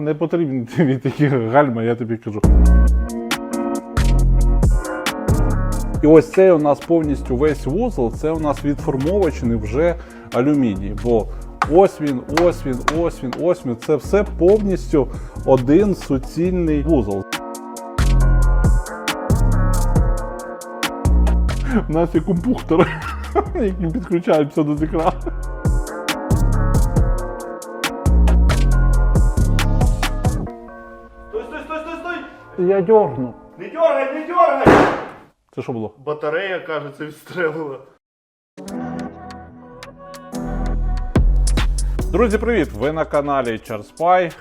Не потрібні тобі такі гальма, я тобі кажу. І ось цей у нас повністю весь вузол, це у нас відформовочений вже алюміній. Бо ось він, ось він, ось він, ось він. Це все повністю один суцільний вузол. У нас є компухтори, які підключаються до екрану. Я дьорну. Не дергай, не дергай! Це що було? Батарея, кажется, відстрелила. Друзі, привіт! Ви на каналі CharSpy.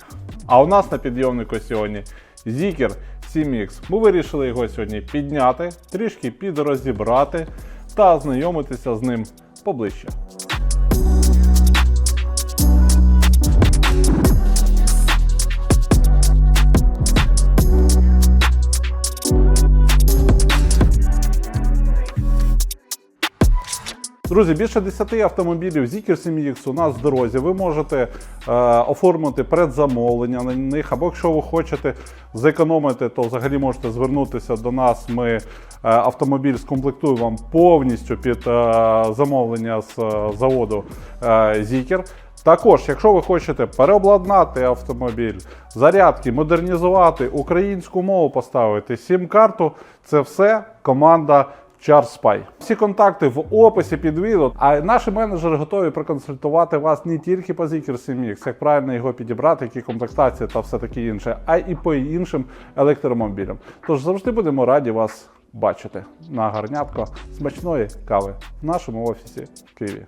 А у нас на підйомнику сьогодні Zikr 7X. Ми вирішили його сьогодні підняти, трішки підрозібрати та ознайомитися з ним поближче. Друзі, більше 10 автомобілів Zikr 7X у нас в дорозі. Ви можете е, оформити предзамовлення на них, або якщо ви хочете зекономити, то взагалі можете звернутися до нас. Ми е, автомобіль скомплектуємо вам повністю під е, замовлення з е, заводу е, Zikr. Також, якщо ви хочете переобладнати автомобіль, зарядки, модернізувати, українську мову поставити, сім-карту, це все команда CharSpy. Всі контакти в описі під відео. А наші менеджери готові проконсультувати вас не тільки по Zikr 7X, як правильно його підібрати, які комплектації та все таке інше, а і по іншим електромобілям. Тож завжди будемо раді вас бачити на гарнятко смачної кави в нашому офісі в Києві.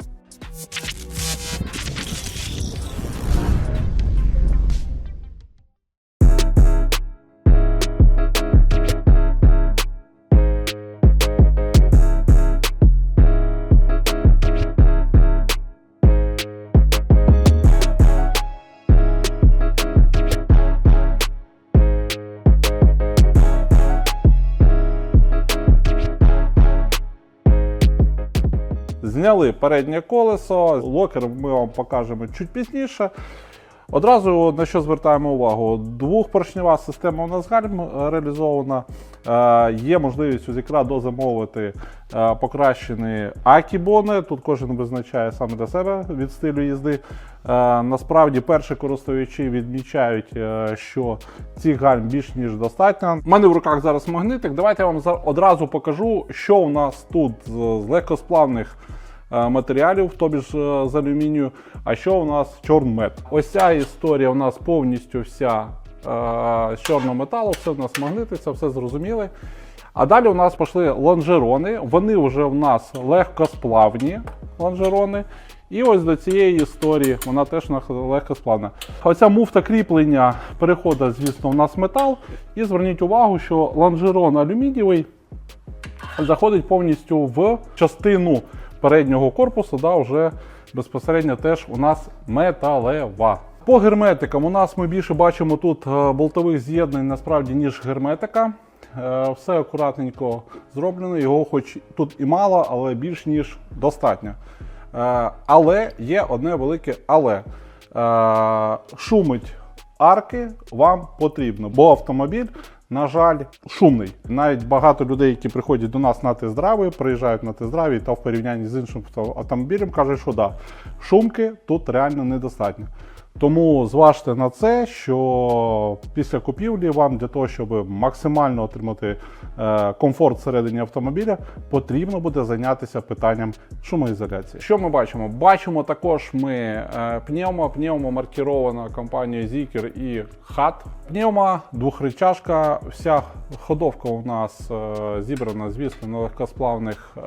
Зняли переднє колесо, локер ми вам покажемо чуть пізніше. Одразу на що звертаємо увагу: двохпоршнева система у нас гальм е, реалізована. Е, Є можливість у зікра дозамовити е, покращені акібони. Тут кожен визначає саме для себе від стилю їзди. Насправді перші користувачі відмічають, що цих гальм більш ніж достатньо. У мене в руках зараз магнитик. Давайте я вам одразу покажу, що у нас тут з легкосплавних матеріалів, тобі ж е, з алюмінію. А що у нас чорнмет? Ось ця історія у нас повністю вся е, з чорного металу, все у нас магнити, це все зрозуміли. А далі у нас пішли лонжерони. Вони вже у нас легкосплавні лонжерони. І ось до цієї історії вона теж легкосплавна. Оця муфта кріплення переходить, звісно, у нас метал. І зверніть увагу, що лонжерон алюмінієвий заходить повністю в частину переднього корпусу, да, вже безпосередньо теж у нас металева. По герметикам у нас ми більше бачимо тут е, болтових з'єднань насправді, ніж герметика. Е, Все акуратненько зроблено, його хоч тут і мало, але більш ніж достатньо. Е, Але є одне велике але. Шумить арки вам потрібно, бо автомобіль, на жаль, шумний. Навіть багато людей, які приходять до нас на тест-драйви, приїжджають на тест-драйві та в порівнянні з іншим автомобілем, кажуть, що да, шумки тут реально недостатньо. Тому зважте на це, що після купівлі вам для того, щоб максимально отримати е, комфорт всередині автомобіля, потрібно буде зайнятися питанням шумоізоляції. Що ми бачимо? Бачимо також ми е, пневмо, пневмо маркірована компанією Zikr і HAT. Пневма, двохричашка, вся ходовка у нас е, зібрана, звісно, на легкосплавних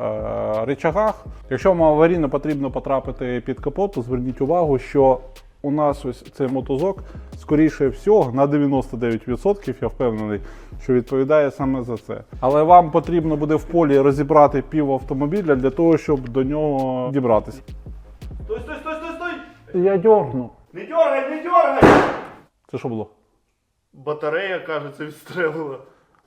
речагах. Якщо вам аварійно потрібно потрапити під капот, то зверніть увагу, що у нас ось цей мотузок, скоріше всього, на 99%, я впевнений, що відповідає саме за це. Але вам потрібно буде в полі розібрати пів автомобіля для того, щоб до нього дібратися. Стой, стой, стой, стой, стой! Я дьорну. Не дергай, не дергай! Це що було? Батарея, кажется, відстрелила.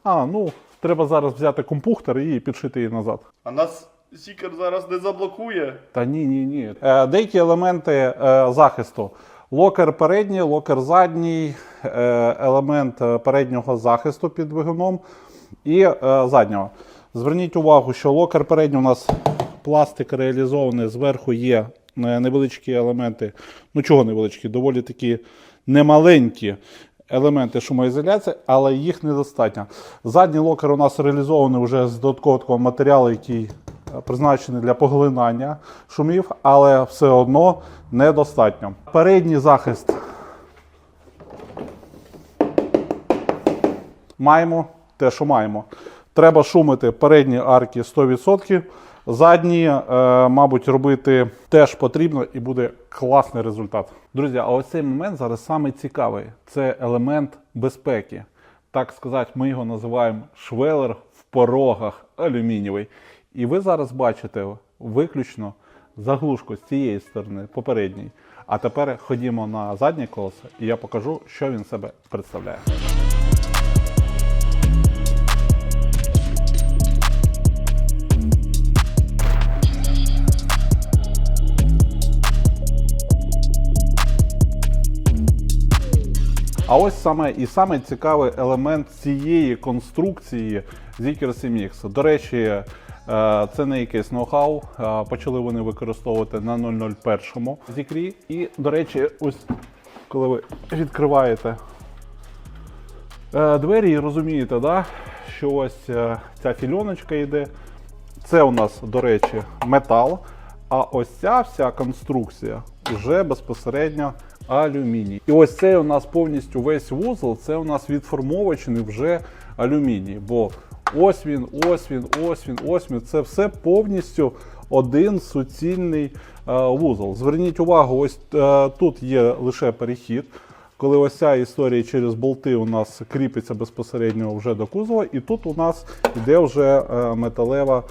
А, ну, треба зараз взяти компухтер і підшити її назад. А нас Сікер зараз не заблокує. Та ні, ні, ні. Е, деякі елементи е, захисту. Локер передній, локер задній, е, елемент переднього захисту під двигуном і заднього. Зверніть увагу, що локер передній у нас пластик реалізований, зверху є невеличкі елементи. Ну чого невеличкі, доволі такі немаленькі елементи шумоізоляції, але їх недостатньо. Задній локер у нас реалізований вже з додаткового матеріалу, який призначений для поглинання шумів, але все одно недостатньо. Передній захист маємо те, що маємо. Треба шумити передні арки 100%. Задні, е, мабуть, робити теж потрібно і буде класний результат. Друзі, а ось цей момент зараз саме цікавий. Це елемент безпеки. Так сказати, ми його називаємо швелер в порогах алюмінієвий. І ви зараз бачите виключно заглушку з цієї сторони, попередній. А тепер ходімо на заднє колесо, і я покажу, що він себе представляє. А ось саме і саме цікавий елемент цієї конструкції Zikr CMX. До речі, це не якийсь ноу-хау. е, Почали вони використовувати на 001 Zikr. І, до речі, ось коли ви відкриваєте е, двері і розумієте, да, що ось е, ця фільоночка йде. Це у нас, до речі, метал. А ось ця вся конструкція вже безпосередньо алюміній. І ось цей у нас повністю весь вузол, це у нас відформовочений вже алюміній. Бо ось він, ось він, ось він, ось він. Це все повністю один суцільний е, вузол. Зверніть увагу, ось е, тут є лише перехід. Коли ось ця історія через болти у нас кріпиться безпосередньо вже до кузова, і тут у нас йде вже е, металева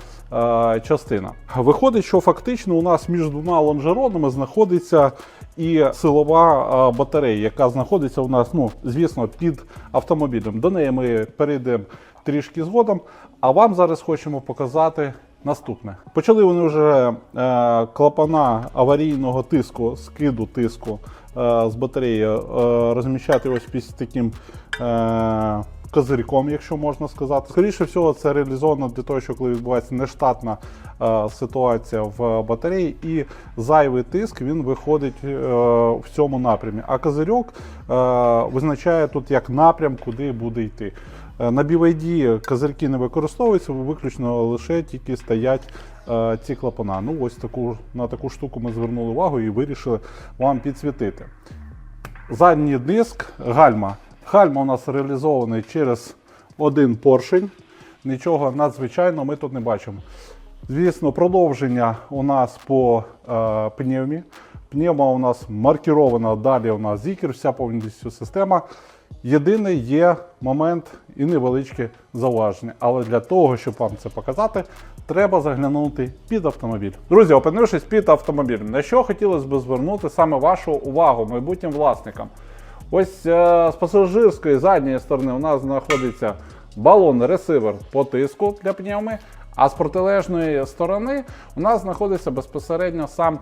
частина. Виходить, що фактично у нас між двома лонжеронами знаходиться і силова батарея, яка знаходиться у нас, ну, звісно, під автомобілем. До неї ми перейдемо трішки згодом. А вам зараз хочемо показати Наступне. Почали вони вже е, клапана аварійного тиску, скиду тиску е, з батареї е, розміщати ось під таким е, козирьком, якщо можна сказати. Скоріше всього, це реалізовано для того, що коли відбувається нештатна е, ситуація в батареї, і зайвий тиск він виходить е, в цьому напрямі. А козирьок е, визначає тут як напрям, куди буде йти. Е, На BYD козирки не використовуються, виключно лише тільки стоять е, ці клапана. Ну, ось таку, на таку штуку ми звернули увагу і вирішили вам підсвітити. Задній диск гальма. Гальма у нас реалізований через один поршень. Нічого надзвичайного ми тут не бачимо. Звісно, продовження у нас по е, пневмі. Пневма у нас маркірована, далі у нас зікер, вся повністю система. Єдиний є момент і невеличке зауваження. Але для того, щоб вам це показати, треба заглянути під автомобіль. Друзі, опинившись під автомобілем, на що хотілося б звернути саме вашу увагу майбутнім власникам. Ось е, з пасажирської задньої сторони у нас знаходиться балон ресивер по тиску для пневми, а з протилежної сторони у нас знаходиться безпосередньо сам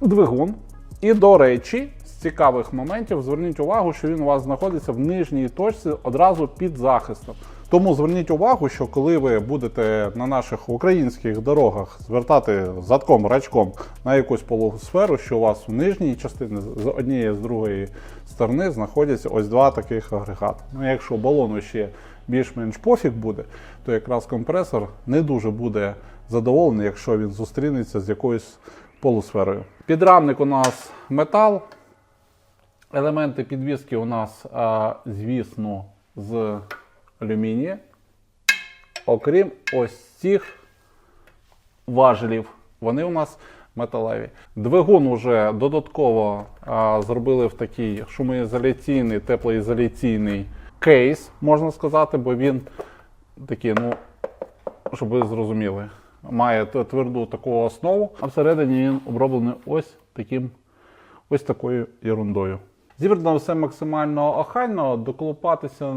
двигун. І, до речі, цікавих моментів зверніть увагу, що він у вас знаходиться в нижній точці одразу під захистом. Тому зверніть увагу, що коли ви будете на наших українських дорогах звертати задком рачком на якусь полусферу, що у вас в нижній частині з однієї з другої сторони знаходяться ось два таких агрегати. Ну, якщо балону ще більш-менш пофіг буде, то якраз компресор не дуже буде задоволений, якщо він зустрінеться з якоюсь полусферою. Підрамник у нас метал. Елементи підвіски у нас, звісно, з алюмінія. Окрім ось цих важелів, вони у нас металеві. Двигун уже додатково зробили в такий шумоізоляційний, теплоізоляційний кейс, можна сказати, бо він такий, ну, щоб ви зрозуміли, має тверду таку основу, а всередині він оброблений ось таким ось такою ерундою. Зібрано все максимально охайно, доколупатися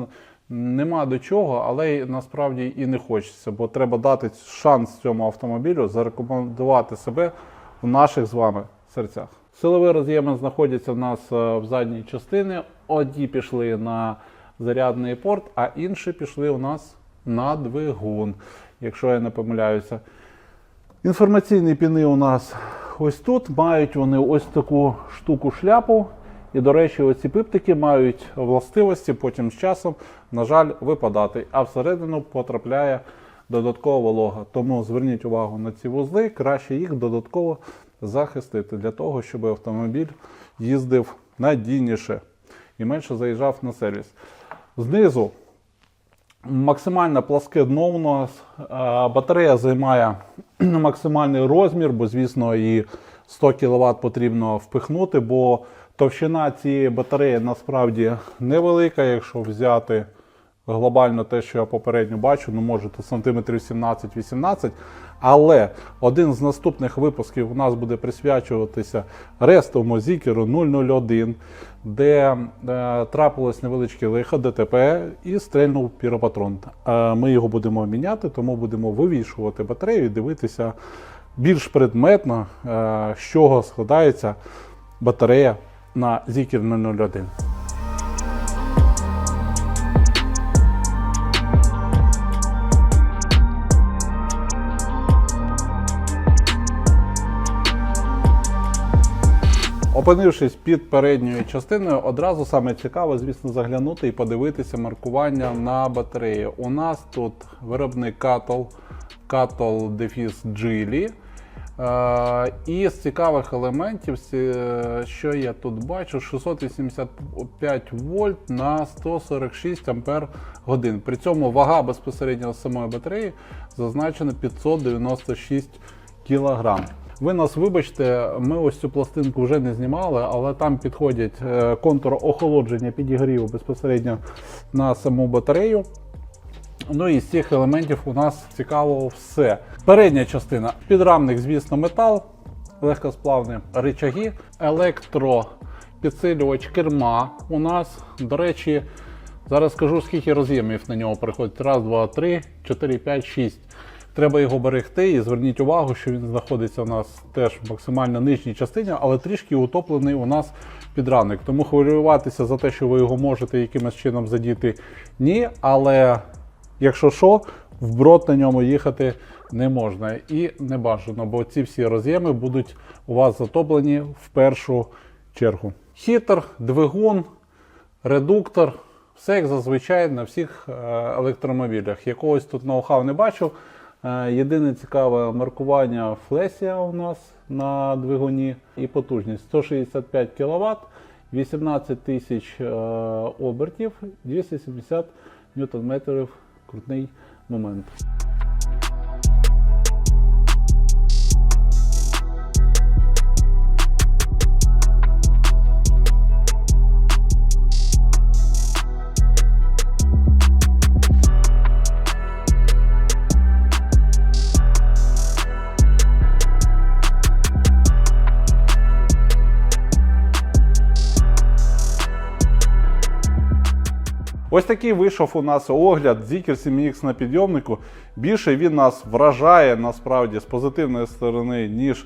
нема до чого, але насправді і не хочеться, бо треба дати шанс цьому автомобілю зарекомендувати себе в наших з вами серцях. Силові роз'єми знаходяться в нас е, в задній частині. Одні пішли на зарядний порт, а інші пішли у нас на двигун, якщо я не помиляюся. Інформаційні піни у нас ось тут. Мають вони ось таку штуку шляпу. І, до речі, оці пиптики мають властивості потім з часом, на жаль, випадати, а всередину потрапляє додаткова волога. Тому зверніть увагу на ці вузли, краще їх додатково захистити для того, щоб автомобіль їздив надійніше і менше заїжджав на сервіс. Знизу Максимально пласке дно у нас. Батарея займає максимальний розмір, бо, звісно, і 100 кВт потрібно впихнути, бо товщина цієї батареї насправді невелика, якщо взяти глобально те, що я попередньо бачу, ну може то сантиметрів 17-18. Але один з наступних випусків у нас буде присвячуватися рестовому зікеру 001, де е, трапилось невеличке лихо ДТП і стрельнув піропатрон. Е, ми його будемо міняти, тому будемо вивішувати батарею і дивитися більш предметно, е, з чого складається батарея на Zikr 001. Опинившись під передньою частиною, одразу саме цікаво, звісно, заглянути і подивитися маркування на батареї. У нас тут виробник Cattle, Cattle Defis Geely. Е, І з цікавих елементів, е, що я тут бачу, 685 вольт на 146 ампер годин. При цьому вага безпосередньо самої батареї зазначена 596 кілограм. Ви нас вибачте, ми ось цю пластинку вже не знімали, але там підходять е, контур охолодження підігріву безпосередньо на саму батарею. Ну і з цих елементів у нас цікаво все. Передня частина підрамник, звісно, метал, легкосплавні рычаги, електропідсилювач керма у нас. До речі, зараз скажу, скільки роз'ємів на нього приходить. Раз, два, три, чотири, п'ять, шість. Треба його берегти і зверніть увагу, що він знаходиться у нас теж в максимально нижній частині, але трішки утоплений у нас підрамник. Тому хвилюватися за те, що ви його можете якимось чином задіти, ні. Але якщо що, вброд на ньому їхати не можна і не бажано, бо ці всі роз'єми будуть у вас затоплені в першу чергу. Хітер, двигун, редуктор. Все як зазвичай на всіх е, електромобілях. Якогось тут ноу-хау не бачив. Е, Єдине цікаве маркування флесія у нас на двигуні і потужність 165 кВт, 18 тисяч е, обертів, 270 ньютон-метрів крутний момент. Ось такий вийшов у нас огляд Zikr 7X на підйомнику. Більше він нас вражає насправді з позитивної сторони, ніж е,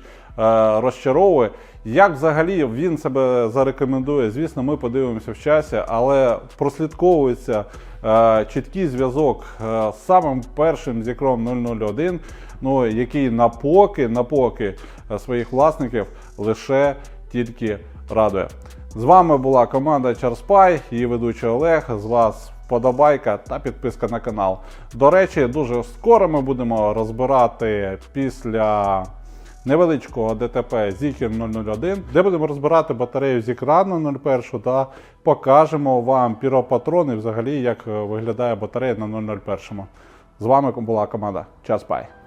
розчаровує. Як взагалі він себе зарекомендує, звісно, ми подивимося в часі, але прослідковується е, чіткий зв'язок е, з самим першим зікром 001, ну, який напоки, напоки е, своїх власників лише тільки радує. З вами була команда Charspy, її ведучий Олег. З вас вподобайка та підписка на канал. До речі, дуже скоро ми будемо розбирати після невеличкого ДТП Zikr 001, де будемо розбирати батарею з екрану 01 та покажемо вам піропатрони взагалі, як виглядає батарея на 001. З вами була команда Charspy.